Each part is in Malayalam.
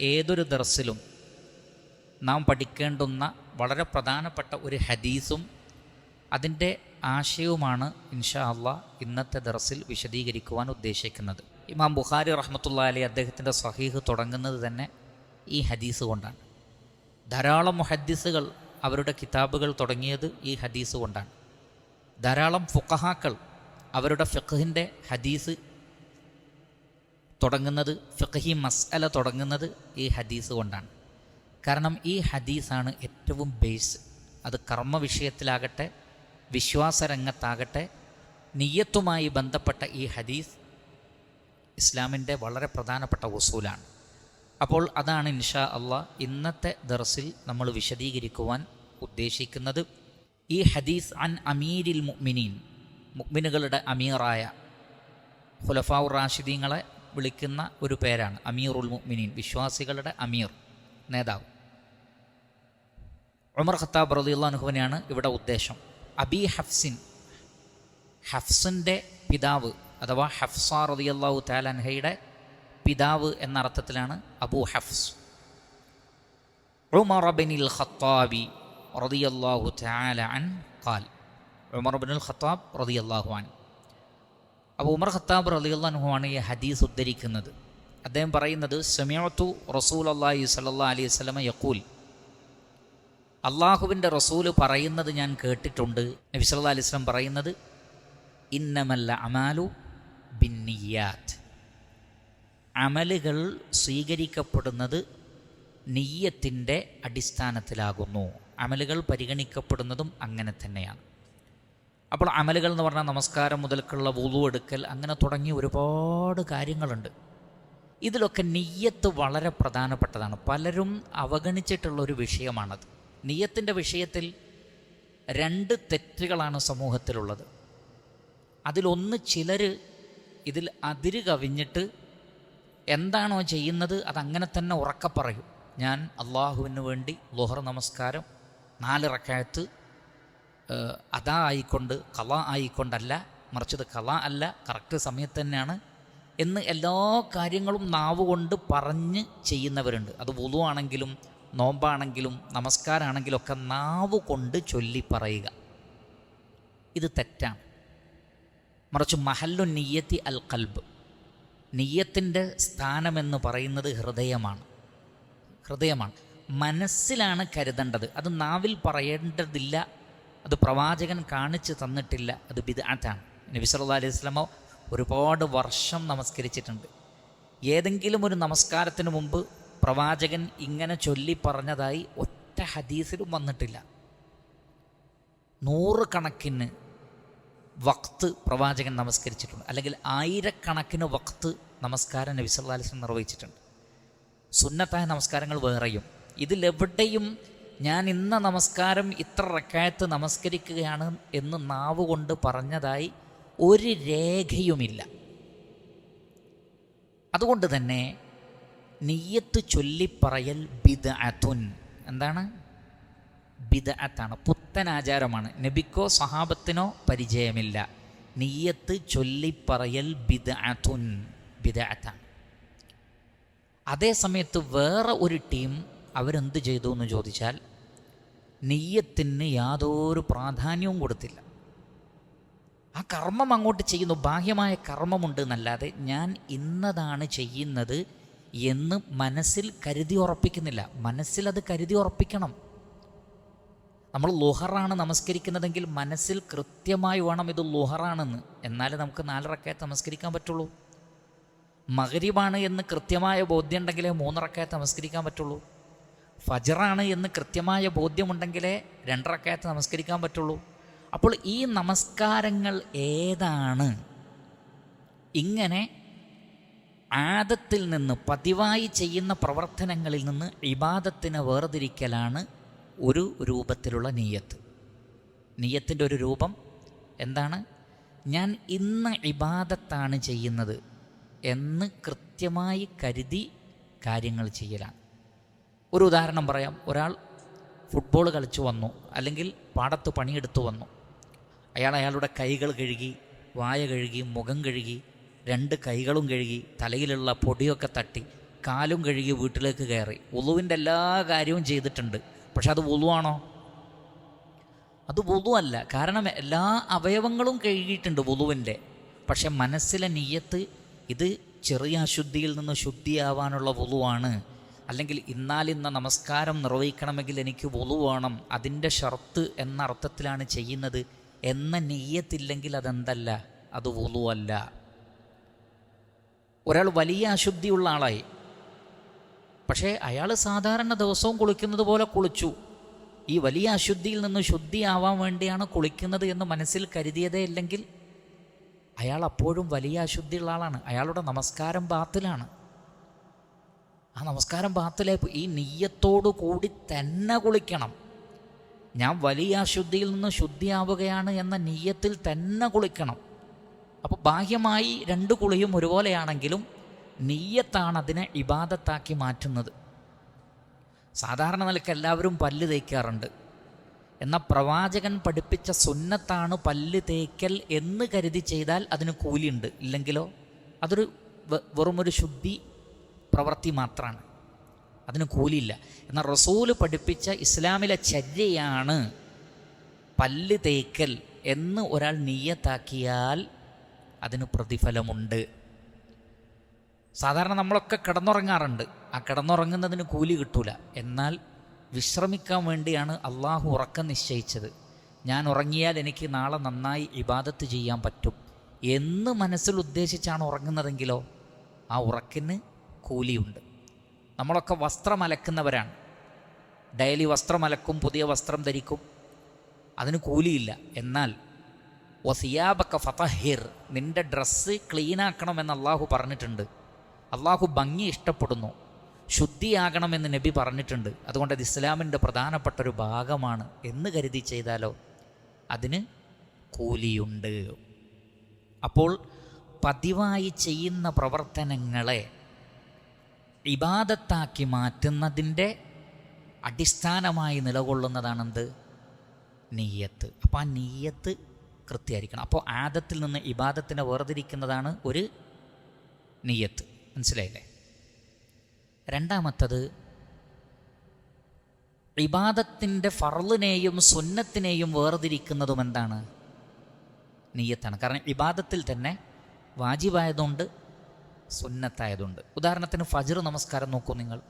ഏതൊരു ദർസിലും നാം പഠിക്കേണ്ടുന്ന വളരെ പ്രധാനപ്പെട്ട ഒരു ഹദീസും അതിന്റെ ആശയവുമാണ് ഇൻഷാ അള്ളാ ഇന്നത്തെ ദർസിൽ വിശദീകരിക്കുവാൻ ഉദ്ദേശിക്കുന്നത്. ഇമാം ബുഖാരി റഹ്മത്തുള്ള അലി അദ്ദേഹത്തിന്റെ സഹീഹ് തുടങ്ങുന്നത് തന്നെ ഈ ഹദീസ് കൊണ്ടാണ്. ധാരാളം മുഹദ്ദീസുകൾ അവരുടെ കിതാബുകൾ തുടങ്ങിയത് ഈ ഹദീസ് കൊണ്ടാണ്. ധാരാളം ഫുക്കഹാക്കൾ അവരുടെ ഫിഖഹിന്റെ ഹദീസ് തുടങ്ങുന്നത് ഫിഖഹി മസ്അല തുടങ്ങുന്നത് ഈ ഹദീസ് കൊണ്ടാണ്. കാരണം ഈ ഹദീസാണ് ഏറ്റവും ബേസ് അത് കർമ്മ വിഷയത്തിലാകട്ടെ വിശ്വാസരംഗത്താകട്ടെ നിയ്യത്തുമായി ബന്ധപ്പെട്ട ഈ ഹദീസ് ഇസ്ലാമിന്റെ വളരെ പ്രധാനപ്പെട്ട വസൂലാണ്. അപ്പോൾ അതാണ് ഇൻഷാ അള്ളാഹ് ഇന്നത്തെ ദർസിൽ നമ്മൾ വിശദീകരിക്കുവാൻ ഉദ്ദേശിക്കുന്നത്. ഈ ഹദീസ് അൻ അമീരിൽ മുഅ്മിനീൻ മുഅ്മിനുകളുടെ അമീറായ ഖുലഫാഉർ റാഷിദീങ്ങളെ വിളിക്കുന്ന ഒരു പേരാണ് അമീറുൽ മുഅ്മിനീൻ വിശ്വാസികളുടെ അമീർ നേതാവ്. ഉമർ ഖത്താബ് റളിയല്ലാഹുവിനെയാണ് ഇവിടെ ഉദ്ദേശം. അബി ഹഫ്സിൻ ഹഫ്സിന്റെ പിതാവ് അഥവാ ഹഫ്സ റളിയല്ലാഹു താലൻഹയുടെ പിതാവ് എന്നർത്ഥത്തിലാണ് അബു ഹഫ്സ്. ഉമർ ബിനിൽ ഖത്താബി റളിയല്ലാഹു തആല അൻ ഖാൽ. ഉമർ ബിനുൽ ഖത്താബ് റളിയല്ലാഹു അൻ അപ്പോൾ ഉമർ ഖത്താബ് ആണ് ഈ ഹദീസ് ഉദ്ധരിക്കുന്നത്. അദ്ദേഹം പറയുന്നത് സമയത്തു റസൂൽ അള്ളാഹി സല്ലാ അലൈഹി സ്വലമ യക്കൂൽ അള്ളാഹുവിന്റെ റസൂൽ പറയുന്നത് ഞാൻ കേട്ടിട്ടുണ്ട്. നബി സല്ലാ അലൈഹി സ്വലം പറയുന്നത് ഇന്നമല്ല അമാലു ബിന്നിയാത്ത് അമലുകൾ സ്വീകരിക്കപ്പെടുന്നത് നെയ്യത്തിന്റെ അടിസ്ഥാനത്തിലാകുന്നു. അമലുകൾ പരിഗണിക്കപ്പെടുന്നതും അങ്ങനെ തന്നെയാണ്. അപ്പോൾ അമലുകൾ എന്ന് പറഞ്ഞാൽ നമസ്കാരം മുതൽക്കുള്ള വുളു എടുക്കൽ അങ്ങനെ തുടങ്ങിയ ഒരുപാട് കാര്യങ്ങളുണ്ട്. ഇതിലൊക്കെ നെയ്യത്ത് വളരെ പ്രധാനപ്പെട്ടതാണ്. പലരും അവഗണിച്ചിട്ടുള്ള ഒരു വിഷയമാണത്. നെയ്യത്തിന്റെ വിഷയത്തിൽ രണ്ട് തെറ്റുകളാണ് സമൂഹത്തിലുള്ളത്. അതിലൊന്ന് ചിലർ ഇതിൽ അതിര് കവിഞ്ഞിട്ട് എന്താണോ ചെയ്യുന്നത് അതങ്ങനെ തന്നെ ഉറക്കെ പറയും. ഞാൻ അള്ളാഹുവിന് വേണ്ടി ലോഹർ നമസ്കാരം നാല് റക്കായത്ത് അതാ ആയിക്കൊണ്ട് കല ആയിക്കൊണ്ടല്ല മറിച്ചത് കല അല്ല കറക്റ്റ് സമയത്ത് തന്നെയാണ് എന്ന് എല്ലാ കാര്യങ്ങളും നാവ് കൊണ്ട് പറഞ്ഞ് ചെയ്യുന്നവരുണ്ട്. അത് വുളു ആണെങ്കിലും നോമ്പാണെങ്കിലും നമസ്കാരമാണെങ്കിലും ഒക്കെ നാവ് കൊണ്ട് ചൊല്ലി പറയുക. ഇത് തെറ്റാണ്. മറിച്ച് മഹല്ലു നീയത്തി അൽ കൽബ് നീയത്തിന്റെ സ്ഥാനമെന്ന് പറയുന്നത് ഹൃദയമാണ്. ഹൃദയമാണ്. മനസ്സിലാണ് കരുതേണ്ടത്. അത് നാവിൽ പറയേണ്ടതില്ല അത് പ്രവാചകൻ കാണിച്ചു തന്നിട്ടില്ല. അത് ബിദാത്താണ് നബി സല്ലല്ലാഹു അലൈഹി സ്വലമോ ഒരുപാട് വർഷം നമസ്കരിച്ചിട്ടുണ്ട്. ഏതെങ്കിലും ഒരു നമസ്കാരത്തിന് മുമ്പ് പ്രവാചകൻ ഇങ്ങനെ ചൊല്ലി പറഞ്ഞതായി ഒറ്റ ഹദീസിലും വന്നിട്ടില്ല. നൂറുകണക്കിന് വക്ത് പ്രവാചകൻ നമസ്കരിച്ചിട്ടുണ്ട്. അല്ലെങ്കിൽ ആയിരക്കണക്കിന് വക്ത് നമസ്കാരം നബി അലൈഹി വസല്ലം നിർവഹിച്ചിട്ടുണ്ട്. സുന്നത്തായ നമസ്കാരങ്ങൾ വേറെയും. ഇതിലെവിടെയും ഞാൻ ഇന്ന നമസ്കാരം ഇത്ര റക്കായത്ത് നമസ്കരിക്കുകയാണ് എന്ന് നാവ് കൊണ്ട് പറഞ്ഞതായി ഒരു രേഖയുമില്ല. അതുകൊണ്ട് തന്നെ നീയത്ത് ചൊല്ലിപ്പറയൽ ബിദ അതുൻ എന്താണ്? ബിദ അത്താണ് പുത്തൻ ആചാരമാണ്. നബിക്കോ സഹാബത്തിനോ പരിചയമില്ല. നീയത്ത് ചൊല്ലിപ്പറയൽ ബിദ അതുൻ ബിദ അത്താണ് അതേസമയത്ത് വേറെ ഒരു ടീം അവരെന്ത് ചെയ്തു എന്ന് ചോദിച്ചാൽ നെയ്യത്തിന് യാതൊരു പ്രാധാന്യവും കൊടുത്തില്ല. ആ കർമ്മം അങ്ങോട്ട് ചെയ്യുന്നു ബാഹ്യമായ കർമ്മമുണ്ട് എന്നല്ലാതെ ഞാൻ ഇന്നതാണ് ചെയ്യുന്നത് എന്ന് മനസ്സിൽ കരുതി ഉറപ്പിക്കുന്നില്ല. മനസ്സിൽ അത് കരുതി ഉറപ്പിക്കണം. നമ്മൾ ലുഹറാണ് നമസ്കരിക്കുന്നതെങ്കിൽ മനസ്സിൽ കൃത്യമായി വേണം ഇത് ലുഹറാണെന്ന്. എന്നാലേ നമുക്ക് നാലറക്കായത്ത് നമസ്കരിക്കാൻ പറ്റുള്ളൂ. മകരീബാണ് എന്ന് കൃത്യമായ ബോധ്യം ഉണ്ടെങ്കിലേ മൂന്നറക്കായത്ത് നമസ്കരിക്കാൻ പറ്റുള്ളൂ. ഫജറാണ് എന്ന് കൃത്യമായ ബോധ്യമുണ്ടെങ്കിലേ രണ്ടറക്കയത്ത് നമസ്കരിക്കാൻ പറ്റുള്ളൂ. അപ്പോൾ ഈ നമസ്കാരങ്ങൾ ഏതാണ്? ഇങ്ങനെ ആദത്തിൽ നിന്ന് പതിവായി ചെയ്യുന്ന പ്രവർത്തനങ്ങളിൽ നിന്ന് ഇബാദത്തിനെ വേർതിരിക്കലാണ് ഒരു രൂപത്തിലുള്ള നീയത്ത്. നീയത്തിന്റെ ഒരു രൂപം എന്താണ്? ഞാൻ ഇന്ന് ഇബാദത്താണ് ചെയ്യുന്നത് എന്ന് കൃത്യമായി കരുതി കാര്യങ്ങൾ ചെയ്യലാണ്. ഒരു ഉദാഹരണം പറയാം. ഒരാൾ ഫുട്ബോൾ കളിച്ചു വന്നു. അല്ലെങ്കിൽ പാടത്ത് പണിയെടുത്തു വന്നു. അയാൾ അയാളുടെ കൈകൾ കഴുകി വായ കഴുകി മുഖം കഴുകി രണ്ട് കൈകളും കഴുകി തലയിലുള്ള പൊടിയൊക്കെ തട്ടി കാലും കഴുകി വീട്ടിലേക്ക് കയറി. ഉളുവിന്റെ എല്ലാ കാര്യവും ചെയ്തിട്ടുണ്ട്. പക്ഷെ അത് ഉളുവാണോ? അത് വുളുവല്ല കാരണം എല്ലാ അവയവങ്ങളും കഴുകിയിട്ടുണ്ട് വുളുവിന്റെ പക്ഷെ മനസ്സിലെ നീയത്ത് ഇത് ചെറിയ അശുദ്ധിയിൽ നിന്ന് ശുദ്ധിയാവാനുള്ള വുളുവാണ് അല്ലെങ്കിൽ ഇന്നാലിന്ന നമസ്കാരം നിർവഹിക്കണമെങ്കിൽ എനിക്ക് വുളു വേണം അതിന്റെ ഷർത്ത് എന്ന അർത്ഥത്തിലാണ് ചെയ്യുന്നത്. എന്ന നെയ്യത്തില്ലെങ്കിൽ അതെന്തല്ല? അത് വുളുവല്ല ഒരാൾ വലിയ അശുദ്ധിയുള്ള ആളായി. പക്ഷേ അയാൾ സാധാരണ ദിവസവും കുളിക്കുന്നത് പോലെ കുളിച്ചു. ഈ വലിയ അശുദ്ധിയിൽ നിന്ന് ശുദ്ധിയാവാൻ വേണ്ടിയാണ് കുളിക്കുന്നത് എന്ന് മനസ്സിൽ കരുതിയതേ ഇല്ലെങ്കിൽ അയാൾ അപ്പോഴും വലിയ അശുദ്ധിയുള്ള ആളാണ്. അയാളുടെ നമസ്കാരം ബാത്തിലാണ്. ആ നമസ്കാരം ബാത്തിലായി. ഈ നെയ്യത്തോടു കൂടി തന്നെ കുളിക്കണം. ഞാൻ വലിയ അശുദ്ധിയിൽ നിന്ന് ശുദ്ധിയാവുകയാണ് എന്ന നെയ്യത്തിൽ തന്നെ കുളിക്കണം. അപ്പോൾ ബാഹ്യമായി രണ്ട് കുളിയും ഒരുപോലെയാണെങ്കിലും നെയ്യത്താണ് അതിനെ ഇബാദത്താക്കി മാറ്റുന്നത്. സാധാരണ നിലയ്ക്ക് എല്ലാവരും പല്ല് തേക്കാറുണ്ട്. എന്നാൽ പ്രവാചകൻ പഠിപ്പിച്ച സുന്നത്താണ് പല്ല് തേക്കൽ എന്ന് കരുതി ചെയ്താൽ അതിന് കൂലിയുണ്ട്. ഇല്ലെങ്കിലോ? അതൊരു വെറുമൊരു ശുദ്ധി പ്രവൃത്തി മാത്രമാണ് അതിന് കൂലിയില്ല. എന്നാൽ റസൂൽ പഠിപ്പിച്ച ഇസ്ലാമിലെ ചര്യയാണ് പല്ല് തേക്കൽ എന്ന് ഒരാൾ നീയത്താക്കിയാൽ അതിന് പ്രതിഫലമുണ്ട്. സാധാരണ നമ്മളൊക്കെ കിടന്നുറങ്ങാറുണ്ട്. ആ കിടന്നുറങ്ങുന്നതിന് കൂലി കിട്ടൂല. എന്നാൽ വിശ്രമിക്കാൻ വേണ്ടിയാണ് അള്ളാഹു ഉറക്കം നിശ്ചയിച്ചത്. ഞാൻ ഉറങ്ങിയാൽ എനിക്ക് നാളെ നന്നായി ഇബാദത്ത് ചെയ്യാൻ പറ്റും എന്ന് മനസ്സിൽ ഉദ്ദേശിച്ചാണ് ഉറങ്ങുന്നതെങ്കിലോ ആ ഉറക്കിന് കൂലിയുണ്ട്. നമ്മളൊക്കെ വസ്ത്രം അലക്കുന്നവരാണ്. ഡെയിലി വസ്ത്രം അലക്കും പുതിയ വസ്ത്രം ധരിക്കും. അതിന് കൂലിയില്ല. എന്നാൽ ഒസിയാബക്ക ഫതഹിർ നിന്റെ ഡ്രസ്സ് ക്ലീനാക്കണമെന്ന് അള്ളാഹു പറഞ്ഞിട്ടുണ്ട്. അള്ളാഹു ഭംഗി ഇഷ്ടപ്പെടുന്നു. ശുദ്ധിയാകണമെന്ന് നബി പറഞ്ഞിട്ടുണ്ട്. അതുകൊണ്ട് അത് ഇസ്ലാമിന്റെ പ്രധാനപ്പെട്ട ഒരു ഭാഗമാണ് എന്ന് കരുതി ചെയ്താലോ? അതിന് കൂലിയുണ്ട്. അപ്പോൾ പതിവായി ചെയ്യുന്ന പ്രവർത്തനങ്ങളെ ഇബാദത്താക്കി മാറ്റുന്നതിന്റെ അടിസ്ഥാനമായി നിലകൊള്ളുന്നതാണെന്ത്? നെയ്യത്ത് അപ്പോൾ ആ നെയ്യത്ത് കൃത്യമായിരിക്കണം അപ്പോൾ ആദത്തിൽ നിന്ന് ഇബാദത്തിനെ വേർതിരിക്കുന്നതാണ് ഒരു നെയ്യത്ത് മനസ്സിലായില്ലേ? രണ്ടാമത്തത് ഇബാദത്തിന്റെ ഫറലിനെയും സുന്നത്തിനെയും വേർതിരിക്കുന്നതും എന്താണ്? നെയ്യത്താണ് കാരണം ഇബാദത്തിൽ തന്നെ വാജിബായതുകൊണ്ട് സുന്നത്തായതുണ്ട്. ഉദാഹരണത്തിന് ഫജർ നമസ്കാരം നോക്കൂ നിങ്ങൾ.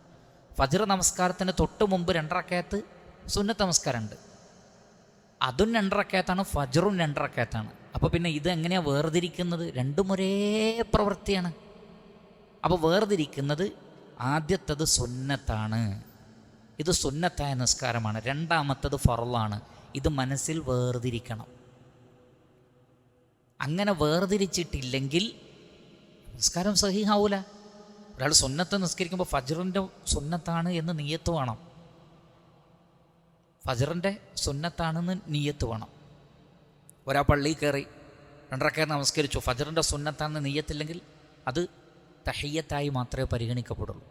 ഫജർ നമസ്കാരത്തിന് തൊട്ട് മുമ്പ് രണ്ടറക്കയത്ത് സുന്നത്ത് നമസ്കാരമുണ്ട്. അതും രണ്ടറക്കയത്താണ് ഫജറും രണ്ടറക്കയത്താണ്. അപ്പോൾ പിന്നെ ഇത് എങ്ങനെയാണ് വേർതിരിക്കുന്നത്? രണ്ടും ഒരേ പ്രവൃത്തിയാണ്. അപ്പോൾ വേർതിരിക്കുന്നത് ആദ്യത്തത് സുന്നത്താണ്. ഇത് സുന്നത്തായ നിസ്കാരമാണ്. രണ്ടാമത്തത് ഫറലാണ് ഇത് മനസ്സിൽ വേർതിരിക്കണം. അങ്ങനെ വേർതിരിച്ചിട്ടില്ലെങ്കിൽ നിസ്കാരം സഹിഹാവൂല. ഒരാൾ സുന്നത്ത് നിസ്കരിക്കുമ്പോൾ ഫജറിന്റെ സുന്നത്താണ് എന്ന് നീയത്ത് വേണം. ഫജറിന്റെ സുന്നത്താണെന്ന് നീയത്ത് വേണം. ഒരാൾ പള്ളിയിൽ കയറി രണ്ടരക്കയർ നമസ്കരിച്ചു. ഫജറിന്റെ സുന്നത്താണെന്ന് നീയത്തില്ലെങ്കിൽ അത് തഹയ്യത്തായി മാത്രമേ പരിഗണിക്കപ്പെടുള്ളൂ.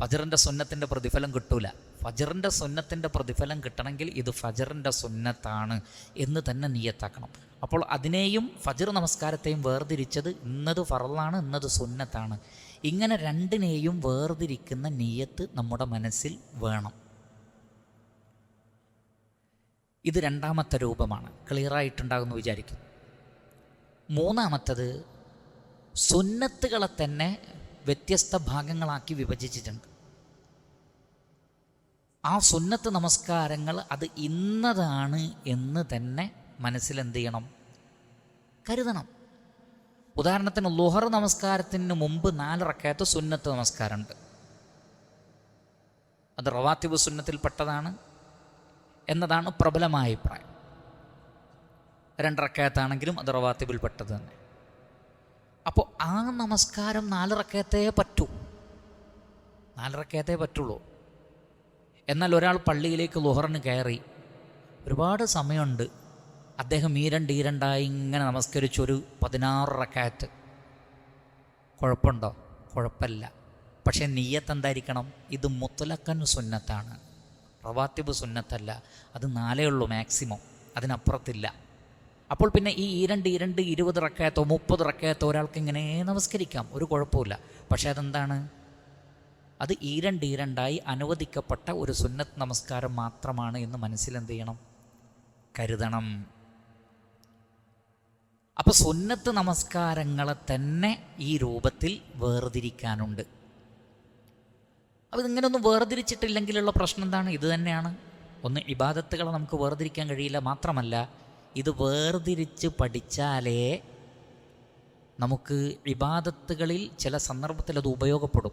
ഫജറിന്റെ സുന്നത്തിന്റെ പ്രതിഫലം കിട്ടൂല. ഫജറിന്റെ സുന്നത്തിന്റെ പ്രതിഫലം കിട്ടണമെങ്കിൽ ഇത് ഫജറിന്റെ സുന്നത്താണ് എന്ന് തന്നെ നീയത്താക്കണം. അപ്പോൾ അതിനെയും ഫജർ നമസ്കാരത്തെയും വേർതിരിച്ചത് ഇന്നത് ഫറലാണ് ഇന്നത് സുന്നത്താണ്. ഇങ്ങനെ രണ്ടിനെയും വേർതിരിക്കുന്ന നീയത്ത് നമ്മുടെ മനസ്സിൽ വേണം. ഇത് രണ്ടാമത്തെ രൂപമാണ്. ക്ലിയർ ക്ലിയറായിട്ടുണ്ടാകുമെന്ന് വിചാരിക്കുന്നു മൂന്നാമത്തത് സുന്നത്തുകളെ തന്നെ വ്യത്യസ്ത ഭാഗങ്ങളാക്കി വിഭജിച്ചിട്ടുണ്ട്. ആ സുന്നത്ത് നമസ്കാരങ്ങൾ അത് ഇന്നതാണ് എന്ന് തന്നെ മനസ്സിൽ എന്ത് ചെയ്യണം കരുതണം. ഉദാഹരണത്തിന് ലുഹർ നമസ്കാരത്തിന് മുമ്പ് നാല് റക്കാത്ത് സുന്നത്ത് നമസ്കാരമുണ്ട്. അത് റവാത്തിബ് സുന്നത്തിൽപ്പെട്ടതാണ് എന്നതാണ് പ്രബലമായ അഭിപ്രായം. രണ്ടറക്കയത്താണെങ്കിലും അത് റവാത്തിബിൽപ്പെട്ടത് തന്നെ. അപ്പോൾ ആ നമസ്കാരം നാലിറക്കയത്തേ പറ്റൂ. നാലിറക്കയത്തേ പറ്റുള്ളൂ. എന്നാൽ ഒരാൾ പള്ളിയിലേക്ക് ലുഹറിന് കയറി ഒരുപാട് സമയമുണ്ട്. അദ്ദേഹം ഈ രണ്ട് ഈ രണ്ടായി ഇങ്ങനെ നമസ്കരിച്ചൊരു പതിനാറ് റക്കായത്ത്. കുഴപ്പമുണ്ടോ? കുഴപ്പമില്ല. പക്ഷേ നീയത്ത് എന്തായിരിക്കണം? ഇത് മുത്തലക്കൻ സുന്നത്താണ്. റവാത്തിബ് സുന്നത്തല്ല. അത് നാലേ ഉള്ളൂ മാക്സിമം. അതിനപ്പുറത്തില്ല. അപ്പോൾ പിന്നെ ഈ ഈരണ്ട് ഈരണ്ട് ഇരുപത് റക്കയത്തോ മുപ്പത് റക്കയത്തോ ഒരാൾക്ക് ഇങ്ങനെ നമസ്കരിക്കാം. ഒരു കുഴപ്പമില്ല പക്ഷേ അതെന്താണ്? അത് ഈരണ്ട് ഈരണ്ടായി അനുവദിക്കപ്പെട്ട ഒരു സുന്നത്ത് നമസ്കാരം മാത്രമാണ് എന്ന് മനസ്സിലെന്ത് ചെയ്യണം? കരുതണം. അപ്പോൾ സുന്നത്ത് നമസ്കാരങ്ങളെ തന്നെ ഈ രൂപത്തിൽ വേർതിരിക്കാനുണ്ട്. അപ്പോൾ ഇതിങ്ങനെയൊന്നും വേർതിരിച്ചിട്ടില്ലെങ്കിലുള്ള പ്രശ്നം എന്താണ്? ഇത് തന്നെയാണ്. ഒന്ന് ഇബാദത്തുകളെ നമുക്ക് വേർതിരിക്കാൻ കഴിയില്ല മാത്രമല്ല ഇത് വേർതിരിച്ച് പഠിച്ചാലേ നമുക്ക് ഇബാദത്തുകളിൽ ചില സന്ദർഭത്തിൽ അത് ഉപയോഗപ്പെടും.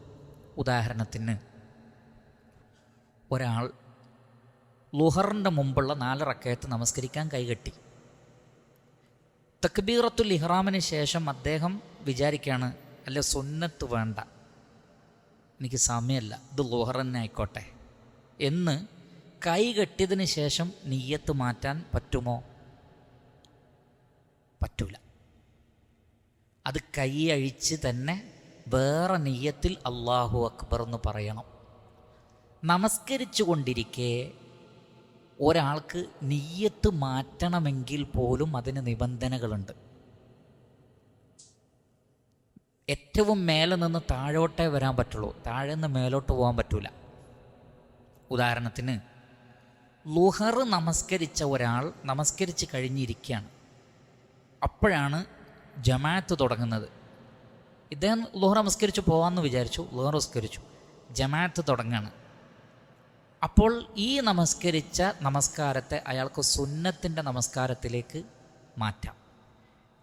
ഉദാഹരണത്തിന് ഒരാൾ ലുഹറിന്റെ മുമ്പുള്ള നാല് റക്കയത്ത് നമസ്കരിക്കാൻ കൈകെട്ടി. തക്ബീറത്തുൽ ഇഹ്റാമിന് ശേഷം അദ്ദേഹം വിചാരിക്കുകയാണ് അല്ല സുന്നത്ത് വേണ്ട. എനിക്ക് സമയമല്ല ഇത് ലോഹർ തന്നെ ആയിക്കോട്ടെ. എന്ന് കൈ കെട്ടിയതിന് ശേഷം നീയത്ത് മാറ്റാൻ പറ്റുമോ? പറ്റൂല. അത് കൈ അഴിച്ച് തന്നെ വേറെ നീയത്തിൽ അള്ളാഹു അക്ബർ എന്ന് പറയണം. നമസ്കരിച്ചു കൊണ്ടിരിക്കെ ഒരാൾക്ക് നീയത്ത് മാറ്റണമെങ്കിൽ പോലും അതിന് നിബന്ധനകളുണ്ട്. ഏറ്റവും മേലെ നിന്ന് താഴോട്ടേ വരാൻ പറ്റുള്ളൂ. താഴെ നിന്ന് മേലോട്ട് പോകാൻ പറ്റൂല. ഉദാഹരണത്തിന് ലുഹർ നമസ്കരിച്ച ഒരാൾ നമസ്കരിച്ച് കഴിഞ്ഞിരിക്കുകയാണ്. അപ്പോഴാണ് ജമാഅത്ത് തുടങ്ങുന്നത്. ഇദ്ദേഹം ലുഹർ നമസ്കരിച്ച് പോകാമെന്ന് വിചാരിച്ചു. ലുഹർ നമസ്കരിച്ചു. ജമാഅത്ത് തുടങ്ങാണ് അപ്പോൾ ഈ നമസ്കരിച്ച നമസ്കാരത്തെ അയാൾക്ക് സുന്നത്തിന്റെ നമസ്കാരത്തിലേക്ക് മാറ്റാം.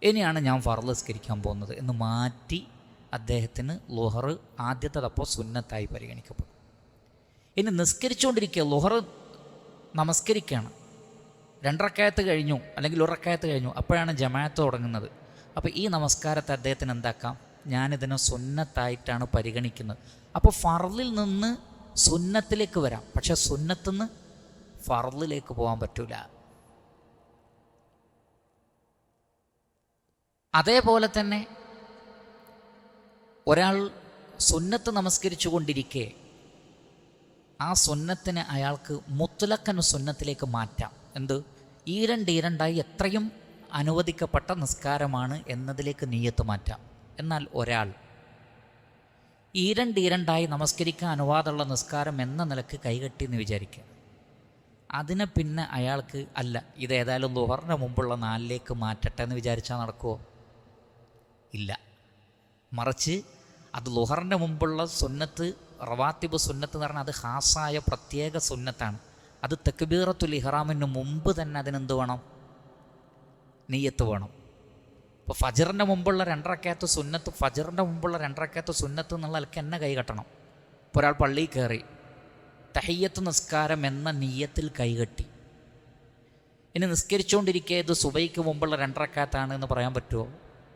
ഇനിയാണ് ഞാൻ ഫർൾ പോകുന്നത് എന്ന് മാറ്റി അദ്ദേഹത്തിന് ലുഹർ ആദ്യത്തെ തപ്പോൾ സുന്നത്തായി പരിഗണിക്കപ്പെടും. ഇനി നിസ്കരിച്ചുകൊണ്ടിരിക്കുക ലുഹർ നമസ്കരിക്കുകയാണ് രണ്ടറക്കായത്ത് കഴിഞ്ഞു അല്ലെങ്കിൽ ഒരക്കായത്ത് കഴിഞ്ഞു അപ്പോഴാണ് ജമാഅത്ത് തുടങ്ങുന്നത്. അപ്പോൾ ഈ നമസ്കാരത്തെ അദ്ദേഹത്തിന് എന്താക്കാം? ഞാനിതിനെ സുന്നത്തായിട്ടാണ് പരിഗണിക്കുന്നത്. അപ്പോൾ ഫർളിൽ നിന്ന് സുന്നത്തിലേക്ക് വരാം. പക്ഷെ സുന്നത്തുനിന്ന് ഫറലിലേക്ക് പോകാൻ പറ്റൂല. അതേപോലെ തന്നെ ഒരാൾ സുന്നത്ത് നമസ്കരിച്ചു കൊണ്ടിരിക്കെ ആ സുന്നത്തിനെ അയാൾക്ക് മുത്തലക്കൻ സുന്നത്തിലേക്ക് മാറ്റാം. എന്ത്? ഈരണ്ട് ഈരണ്ടായി എത്രയും അനുവദിക്കപ്പെട്ട നിസ്കാരമാണ് എന്നതിലേക്ക് നീയത്ത് മാറ്റാം. എന്നാൽ ഒരാൾ ഈരണ്ട് ഈരണ്ടായി നമസ്കരിക്കാൻ അനുവാദമുള്ള നിസ്കാരം എന്ന നിലയ്ക്ക് കൈകെട്ടി എന്ന് വിചാരിക്കുക. അതിനെ പിന്നെ അയാൾക്ക് അല്ല ഇത് ഏതായാലും ദുഹറിന്റെ മുമ്പുള്ള നാലിലേക്ക് മാറ്റട്ടെ എന്ന് വിചാരിച്ചാൽ നടക്കുമോ ഇല്ല. മറിച്ച് അത് ലുഹറിന്റെ മുമ്പുള്ള സുന്നത്ത് റവാത്തിബ് സുന്നത്ത് എന്ന് പറഞ്ഞാൽ അത് ഹാസായ പ്രത്യേക സുന്നത്താണ്. അത് തെക്കുബീറത്തുൽ ഇഹ്റാമിന് മുമ്പ് തന്നെ അതിനെന്ത് വേണം? നെയ്യത്ത് വേണം. ഇപ്പോൾ ഫജറിന്റെ മുമ്പുള്ള രണ്ടരക്കകത്ത് സുന്നത്ത് ഫജറിന്റെ മുമ്പുള്ള രണ്ടരക്കകത്ത് സുന്നത്ത് എന്നുള്ള നിലയ്ക്ക് എന്നെ കൈകെട്ടണം ഇപ്പോൾ ഒരാൾ പള്ളിയിൽ കയറി തഹയ്യത്ത് നിസ്കാരം എന്ന നീയത്തിൽ കൈകെട്ടി ഇനി നിസ്കരിച്ചുകൊണ്ടിരിക്കുക ഇത് സുബൈക്ക് മുമ്പുള്ള രണ്ടരക്കകത്താണ് എന്ന് പറയാൻ പറ്റുമോ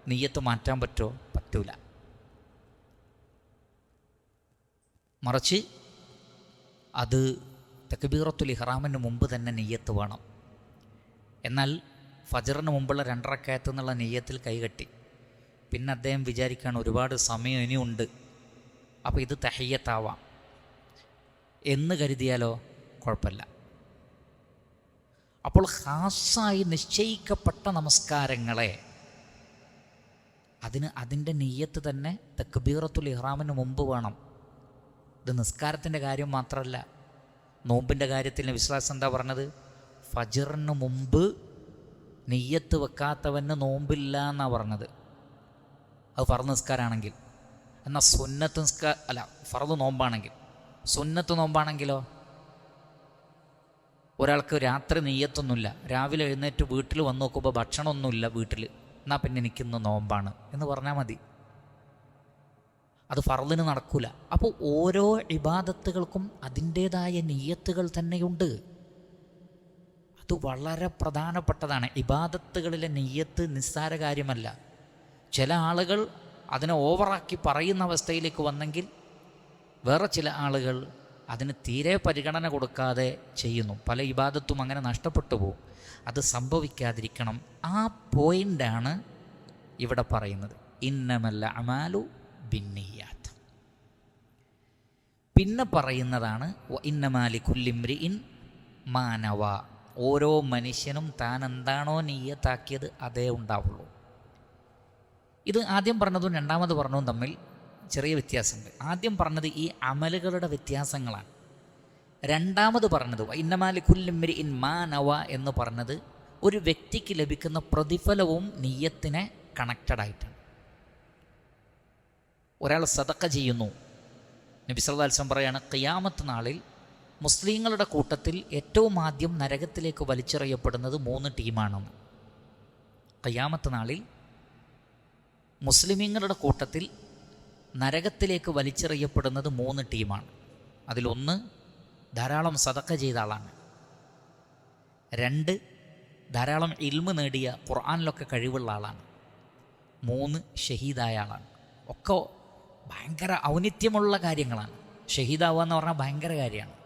നീയത്ത് മാറ്റാൻ പറ്റുമോ പറ്റൂല. മറിച്ച് അത് തക്ബീറത്തുൽ ഇഹ്റാമിന് മുമ്പ് തന്നെ നെയ്യത്ത് വേണം. എന്നാൽ ഫജറിന് മുമ്പുള്ള രണ്ടരക്കയത്ത് എന്നുള്ള നെയ്യത്തിൽ കൈകെട്ടി. പിന്നെ അദ്ദേഹം വിചാരിക്കുകയാണ് ഒരുപാട് സമയം ഇനിയുണ്ട്. അപ്പോൾ ഇത് തഹയ്യത്താവാം. എന്ന് കരുതിയാലോ? കുഴപ്പമില്ല. അപ്പോൾ ഹാസായി നിശ്ചയിക്കപ്പെട്ട നമസ്കാരങ്ങളെ അതിന് അതിന്റെ നെയ്യത്ത് തന്നെ തക്ബീറത്തുൽ ഇഹ്റാമിന് മുമ്പ് വേണം. ഇത് നിസ്കാരത്തിന്റെ കാര്യം മാത്രമല്ല. നോമ്പിന്റെ കാര്യത്തിൽ വിശ്വാസം എന്താ പറഞ്ഞത്? ഫജറിന് മുമ്പ് നെയ്യത്ത് വെക്കാത്തവന് നോമ്പില്ല എന്നാണ് പറഞ്ഞത്. അത് ഫറു നിസ്കാരാണെങ്കിൽ. എന്നാൽ സുന്നത്ത് നിസ്കാര അല്ല ഫറു നോമ്പാണെങ്കിൽ. സുന്നത്ത് നോമ്പാണെങ്കിലോ? ഒരാൾക്ക് രാത്രി നെയ്യത്തൊന്നുമില്ല. രാവിലെ എഴുന്നേറ്റ് വീട്ടിൽ വന്നു നോക്കുമ്പോൾ ഭക്ഷണമൊന്നുമില്ല വീട്ടിൽ എന്നാൽ പിന്നെ എനിക്കിന്ന് നോമ്പാണ് എന്ന് പറഞ്ഞാൽ മതി. അത് ഫറലിന് നടക്കൂല. അപ്പോൾ ഓരോ ഇബാദത്തുകൾക്കും അതിന്റേതായ നെയ്യത്തുകൾ തന്നെയുണ്ട്. അത് വളരെ പ്രധാനപ്പെട്ടതാണ്. ഇബാദത്തുകളിലെ നെയ്യത്ത് നിസ്സാര കാര്യമല്ല. ചില ആളുകൾ അതിനെ ഓവറാക്കി പറയുന്ന അവസ്ഥയിലേക്ക് വന്നെങ്കിൽ വേറെ ചില ആളുകൾ അതിന് തീരെ പരിഗണന കൊടുക്കാതെ ചെയ്യുന്നു. പല ഇബാദത്തും അങ്ങനെ നഷ്ടപ്പെട്ടു പോകും. അത് സംഭവിക്കാതിരിക്കണം. ആ പോയിന്റാണ് ഇവിടെ പറയുന്നത്. ഇന്നമല്ല അമാലു ബിന്നിയാത്ത്. പിന്നെ പറയുന്നതാണ് ഇന്നമാലി കുല്ലിമ്രി ഇൻ മാനവ. ഓരോ മനുഷ്യനും താൻ എന്താണോ നീയത്താക്കിയത് അതേ ഉണ്ടാവുള്ളൂ. ഇത് ആദ്യം പറഞ്ഞതും രണ്ടാമത് പറഞ്ഞതും തമ്മിൽ ചെറിയ വ്യത്യാസമുണ്ട്. ആദ്യം പറഞ്ഞത് ഈ അമലുകളുടെ വ്യത്യാസങ്ങളാണ്. രണ്ടാമത് പറഞ്ഞത് ഇന്നമാലി കുല്ലുമിരി ഇൻ മാ നവ എന്ന് പറഞ്ഞത് ഒരു വ്യക്തിക്ക് ലഭിക്കുന്ന പ്രതിഫലവും നീയത്തിനെ കണക്റ്റഡ് ആയിട്ടാണ്. ഒരാൾ സതക്ക ചെയ്യുന്നു. നബി സല്ലാസ്ലം പറയാണ് ഖിയാമത്ത് നാളിൽ മുസ്ലിങ്ങളുടെ കൂട്ടത്തിൽ ഏറ്റവും ആദ്യം നരകത്തിലേക്ക് വലിച്ചെറിയപ്പെടുന്നത് മൂന്ന് ടീമാണെന്ന് ഖിയാമത്ത് നാളിൽ മുസ്ലിമീങ്ങളുടെ കൂട്ടത്തിൽ നരകത്തിലേക്ക് വലിച്ചെറിയപ്പെടുന്നത് മൂന്ന് ടീമാണ്. അതിലൊന്ന് ധാരാളം സതക്ക ചെയ്ത ആളാണ്. രണ്ട് ധാരാളം ഇൽമ് നേടിയ ഖുർആാനിലൊക്കെ കഴിവുള്ള ആളാണ്. മൂന്ന് ഷഹീദായ ആളാണ്. ഒക്കെ ഭയങ്കര ഔന്നിത്യമുള്ള കാര്യങ്ങളാണ്. ഷഹീദാവുക എന്ന് പറഞ്ഞാൽ ഭയങ്കര കാര്യമാണ്.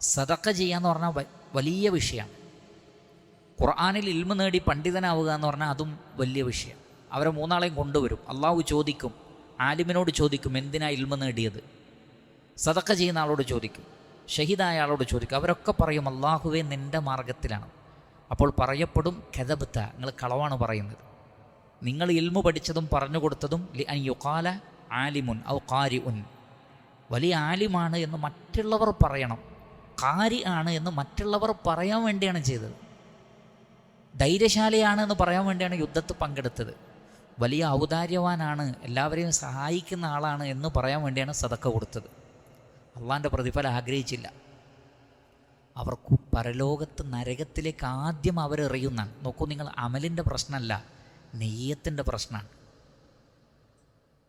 സതക്ക ചെയ്യാന്ന് പറഞ്ഞാൽ വലിയ വിഷയമാണ് ഖുർആാനിൽ ഇൽമ നേടി പണ്ഡിതനാവുക എന്ന് പറഞ്ഞാൽ അതും വലിയ വിഷയം. അവരെ മൂന്നാളെയും കൊണ്ടുവരും. അള്ളാഹു ചോദിക്കും ആലിമിനോട് ചോദിക്കും എന്തിനാ ഇൽമ നേടിയത്? സതക്ക ചെയ്യുന്ന ആളോട് ചോദിക്കും ഷഹീദായ ആളോട് ചോദിക്കും. അവരൊക്കെ പറയും അള്ളാഹുവെ നിന്റെ മാർഗത്തിലാണ്. അപ്പോൾ പറയപ്പെടും കഥബത്ത നിങ്ങൾ കളവാണ് പറയുന്നത്. നിങ്ങൾ ഇൽമു പഠിച്ചതും പറഞ്ഞു കൊടുത്തതും യുക്കാല ആലിമുൻ ഔ കാരി ഉൻ വലിയ ആലിമാണ് എന്ന് മറ്റുള്ളവർ പറയണം. കാരി ആണ് എന്ന് മറ്റുള്ളവർ പറയാൻ വേണ്ടിയാണ് ചെയ്തത്. ധൈര്യശാലിയാണ് എന്ന് പറയാൻ വേണ്ടിയാണ് യുദ്ധത്തിൽ പങ്കെടുത്തത്. വലിയ ഔദാര്യവാനാണ് എല്ലാവരെയും സഹായിക്കുന്ന ആളാണ് എന്ന് പറയാൻ വേണ്ടിയാണ് സതക്ക കൊടുത്തത്. അള്ളാന്റെ പ്രതിഫലം ആഗ്രഹിച്ചില്ല. അവർക്ക് പരലോകത്ത് നരകത്തിലേക്ക് ആദ്യം അവരെറിയുന്നതാണ് നോക്കൂ നിങ്ങൾ അമലിന്റെ പ്രശ്നമല്ല നെയ്യത്തിന്റെ പ്രശ്നമാണ്.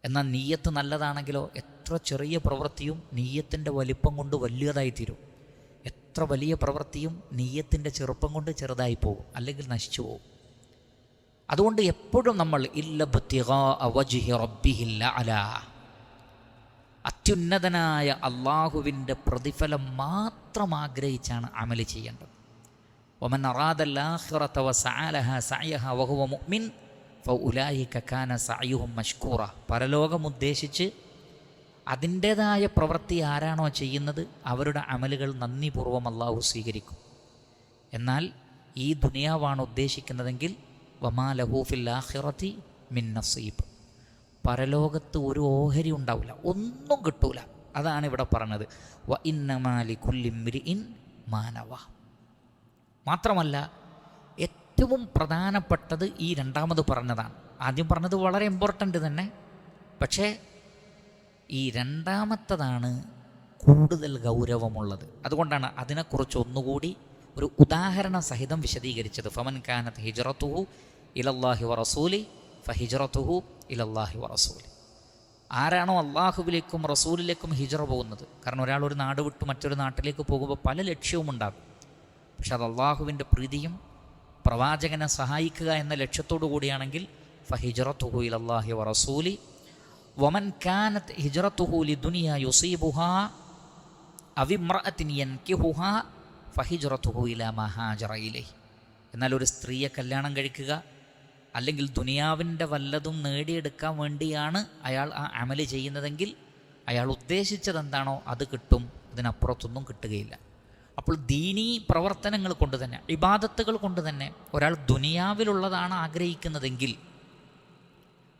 എന്നാൽ നീയത്ത് നല്ലതാണെങ്കിലോ എത്ര ചെറിയ പ്രവൃത്തിയും നീയത്തിന്റെ വലിപ്പം കൊണ്ട് വലിയതായി തീരും എത്ര വലിയ പ്രവൃത്തിയും നീയത്തിന്റെ ചെറുപ്പം കൊണ്ട് ചെറുതായി പോകും അല്ലെങ്കിൽ നശിച്ചു പോകും. അതുകൊണ്ട് എപ്പോഴും നമ്മൾ അല. അത്യുന്നതനായ അള്ളാഹുവിന്റെ പ്രതിഫലം മാത്രം ആഗ്രഹിച്ചാണ് അമൽ ചെയ്യേണ്ടത്. ഒമൻ അറാദല്ലാഹുറത്തവ വസാലഹ സയഹ വഹുവ മുഅ്മിൻ ഫൗലായിക കാന സയുഹും മഷ്കൂറ. പരലോകം ഉദ്ദേശിച്ച് അതിന്റേതായ പ്രവൃത്തി ആരാണോ ചെയ്യുന്നത് അവരുടെ അമലുകൾ നന്ദിപൂർവം അള്ളാഹു സ്വീകരിക്കും. എന്നാൽ ഈ ദുനിയാവാണ് ഉദ്ദേശിക്കുന്നതെങ്കിൽ വമാ ലഹൂഫിൽ ആഹിറത്തി മിൻ നസീബ്. പരലോകത്ത് ഒരു ഓഹരി ഉണ്ടാവില്ല ഒന്നും കിട്ടൂല. അതാണ് ഇവിടെ പറഞ്ഞത്. വ ഇന്നമാലി കുല്ലിമിരി ഇൻ മാനവ മാത്രമല്ല ഏറ്റവും പ്രധാനപ്പെട്ടത് ഈ രണ്ടാമത് പറഞ്ഞതാണ്. ആദ്യം പറഞ്ഞത് വളരെ ഇമ്പോർട്ടന്റ് തന്നെ. പക്ഷേ ഈ രണ്ടാമത്തതാണ് കൂടുതൽ ഗൗരവമുള്ളത്. അതുകൊണ്ടാണ് അതിനെക്കുറിച്ച് ഒന്നുകൂടി ഒരു ഉദാഹരണ സഹിതം വിശദീകരിച്ചത്. ഫമൻ കാനത്ത് ഹിജറത്തുഹു ഇലല്ലാഹി വറസൂലി ഫഹിജറത്തുഹു ഇലല്ലാഹി വറസൂലി ആരാണോ അള്ളാഹുവിലേക്കും റസൂലിലേക്കും ഹിജറ പോകുന്നത്? കാരണം ഒരാൾ ഒരു നാട് വിട്ട് മറ്റൊരു നാട്ടിലേക്ക് പോകുമ്പോൾ പല ലക്ഷ്യവും ഉണ്ടാകും പക്ഷെ അത് അള്ളാഹുവിന്റെ പ്രീതിയും പ്രവാചകനെ സഹായിക്കുക എന്ന ലക്ഷ്യത്തോടു കൂടിയാണെങ്കിൽ ഫഹിജറത്തുഹു ഇലല്ലാഹി വറസൂലി വമൻ കാനത്ത് ഹിജറത്തുഹൂലി ദുനിയ യുസീബുഹ അവിമ്രഅത്തിൻ യൻകിഹുഹ ഫഹിജറത്തുഹു ഇല എന്നാൽ ഒരു സ്ത്രീയെ കല്യാണം കഴിക്കുക അല്ലെങ്കിൽ ദുനിയാവിന്റെ വല്ലതും നേടിയെടുക്കാൻ വേണ്ടിയാണ് അയാൾ ആ അമൽ ചെയ്യുന്നതെങ്കിൽ അയാൾ ഉദ്ദേശിച്ചത് എന്താണോ അത് കിട്ടും അതിനപ്പുറത്തൊന്നും കിട്ടുകയില്ല. അപ്പോൾ ദീനീ പ്രവർത്തനങ്ങൾ കൊണ്ട് തന്നെ ഇബാദത്തുകൾ കൊണ്ട് തന്നെ ഒരാൾ ദുനിയാവിലുള്ളതാണ് ആഗ്രഹിക്കുന്നതെങ്കിൽ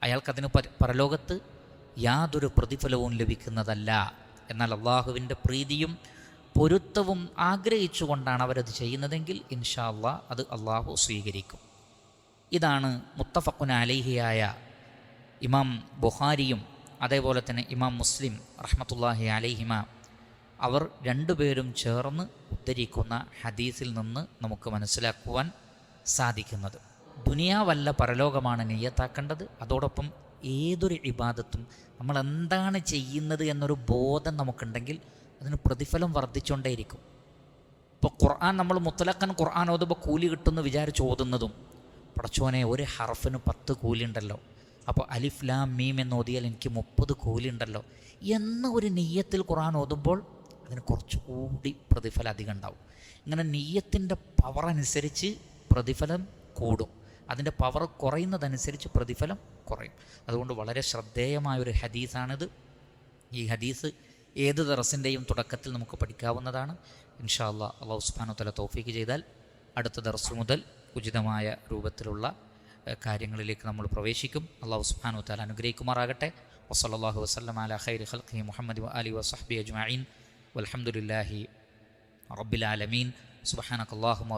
അയാൾക്കതിന് പരലോകത്ത് യാതൊരു പ്രതിഫലവും ലഭിക്കുന്നതല്ല. എന്നാൽ അള്ളാഹുവിന്റെ പ്രീതിയും പൊരുത്തവും ആഗ്രഹിച്ചുകൊണ്ടാണ് അവരത് ചെയ്യുന്നതെങ്കിൽ ഇൻഷാ അള്ളാ അത് അള്ളാഹു സ്വീകരിക്കും. ഇതാണ് മുത്തഫക്കുന അലിഹിയായ ഇമാം ബുഹാരിയും അതേപോലെ തന്നെ ഇമാം മുസ്ലിം റഹ്മത്തുല്ലാഹി അലൈഹിമ അവർ രണ്ടുപേരും ചേർന്ന് ഉദ്ധരിക്കുന്ന ഹദീസിൽ നിന്ന് നമുക്ക് മനസ്സിലാക്കുവാൻ സാധിക്കുന്നത്. ദുനിയാവല്ല പരലോകമാണ് നെയ്യത്താക്കേണ്ടത്. അതോടൊപ്പം ഏതൊരു ഇബാദത്തും നമ്മൾ എന്താണ് ചെയ്യുന്നത് എന്നൊരു ബോധം നമുക്കുണ്ടെങ്കിൽ അതിന് പ്രതിഫലം വർദ്ധിച്ചുകൊണ്ടേയിരിക്കും ഇപ്പോൾ ഖുർആൻ നമ്മൾ മുത്തലക്കൻ ഖുർആൻ ഓതുമ്പോൾ കൂലി കിട്ടുമെന്ന് വിചാരിച്ച് ഓതുന്നതും പടച്ചോനെ ഒരു ഹർഫിന് പത്ത് കൂലി ഉണ്ടല്ലോ അപ്പോൾ അലിഫ് ലാം മീം എന്ന് ഓതിയാൽ എനിക്ക് മുപ്പത് കൂലി ഉണ്ടല്ലോ എന്ന ഒരു നെയ്യത്തിൽ ഖുർആൻ ഓതുമ്പോൾ അതിന് കുറച്ചുകൂടി പ്രതിഫലം അധികം ഉണ്ടാവും. ഇങ്ങനെ നെയ്യത്തിന്റെ പവർ അനുസരിച്ച് പ്രതിഫലം കൂടും. അതിന്റെ പവർ കുറയുന്നതനുസരിച്ച് പ്രതിഫലം കുറയും. അതുകൊണ്ട് വളരെ ശ്രദ്ധേയമായ ഒരു ഹദീസാണിത്. ഈ ഹദീസ് ഏത് ദറസിന്റെയും തുടക്കത്തിൽ നമുക്ക് പഠിക്കാവുന്നതാണ്. ഇൻഷാ അല്ലാ അള്ളാഹു സുബ്ഹാനഹു തആല തോഫീക്ക് ചെയ്താൽ അടുത്ത ദർസ് മുതൽ ഉചിതമായ രൂപത്തിലുള്ള കാര്യങ്ങളിലേക്ക് നമ്മൾ പ്രവേശിക്കും. അള്ളാഹു സുബ്ഹാനഹു തല അനുഗ്രഹിക്കുമാറാകട്ടെ. വസല്ലല്ലാഹു വസ്ലം അലാ ഖൈരി ഖൽഖി മുഹമ്മദ് അലി ആലി അജ്മീൻ വലഹമുല്ലാഹി റബ്ബിൽ ആലമീൻ. സുബ്ഹാനക അല്ലാഹുമ്മ